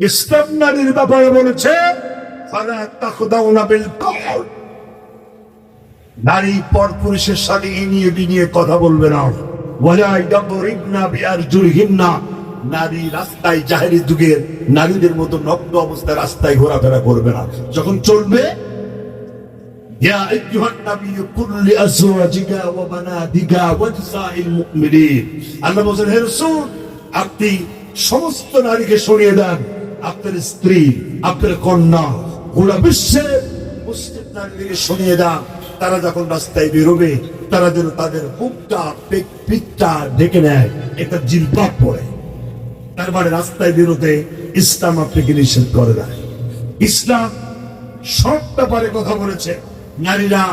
ইসলাম নারীর ব্যাপারে বলেছে নারী পর পুরুষের সাথে ইনিয়ে বিনিয়ে কথা বলবে না। নারী রাস্তায় জাহেরি যুগের নারীদের মতো নগ্ন অবস্থায় রাস্তায় ঘোরাফেরা করবে না। যখন চলবে আপনি সমস্ত নারীকে সরিয়ে দেন। আপনার স্ত্রী, আপনার কন্যা, গোটা বিশ্বের মুসলিম নারীকে শুনিয়ে দেন তারা যখন রাস্তায় বেরোবে, তারা যেন তাদের পেট- পিঠটা ঢেকে নেয়, একটা জিলবাব পরে তার মানে রাস্তায় বেরোতে ইসলাম আপনাকে নিষেধ করে দেয়। ইসলাম সব ব্যাপারে কথা বলেছে। নারীরা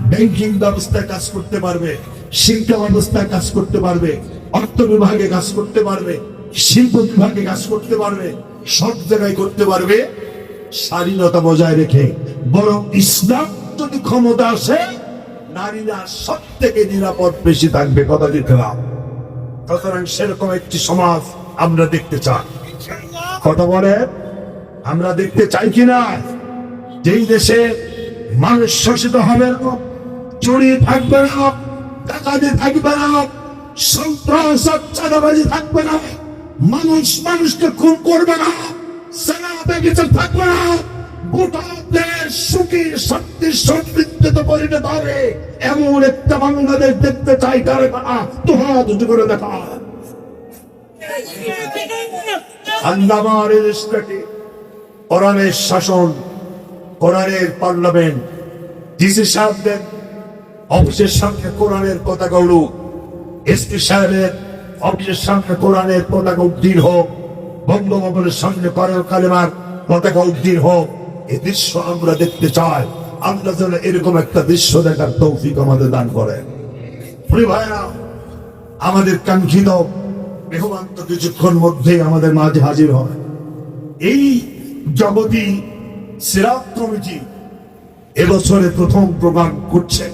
ব্যাংকিং ব্যবস্থায় কাজ করতে পারবে, শিক্ষা ব্যবস্থায় কাজ করতে পারবে, অর্থ বিভাগে কাজ করতে পারবে শিল্প বিভাগে কাজ করতে পারবে, সব জায়গায় করতে পারবে, স্বাধীনতা বজায় রেখে। বরং ইসলাম যদি ক্ষমতা আসে, নারীরা সব থেকে নিরাপদ বেশি থাকবে, কথা দিতে না। সুতরাং সেরকম একটি সমাজ আমরা দেখতে চাই। কথা বলে? আমরা দেখতে চাই কিনা যেই দেশে মানুষ শোষিত হবে না, চুরি থাকবে না, ডাকাতি থাকবে না, সন্ত্রাস, চাঁদাবাজি থাকবে না মানুষ মানুষকে খুন করবে না, সেনা বেগিতে থাকবে না, গোটা দেশ সুখী শক্তি সমৃদ্ধিত পরিণত হবে। এমন একটা বাংলাদেশ দেখতে চাই কারে কারা তোমরা দুটো করে দেখা। এই দেশটাকে কোরআনের শাসন, কোরআনের পার্লামেন্ট, ডিসি সাহেবদের অফিসের সামনে কোরআনের পতাকা উড়ুক এসপি সাহেবের অফিসের সামনে কোরআনের পতাকা উদ্দিন হোক, বঙ্গভবনের সামনে করল কালেমার পতাকা উদ্দিন হোক, এ দৃশ্য আমরা দেখতে চাই। আল্লাহ যেন এরকম একটা দৃশ্য দেখার তৌফিক আমাদের দান করেন। ভাইরা আমাদের কাঙ্ক্ষিত মেহমান তো কিছুক্ষণ মধ্যে আমাদের মাঝে হাজির হয়। এই জগতি সিরাত কমিটি এবছরে প্রথম প্রোগ্রাম করছে।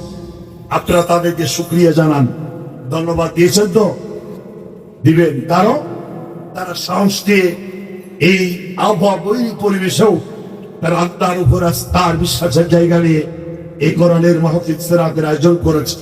আপনারা তাদেরকে সুক্রিয়া জানান। ধন্যবাদ দিয়েছেন তো? দিবেন। কারণ তারা সাহস এই আবহাওয়া পরিবেশেও তারা আত্মার উপর আস্থার বিশ্বাসের জায়গা নিয়ে এই মাহফিজ সেরাতের আয়োজন করেছে।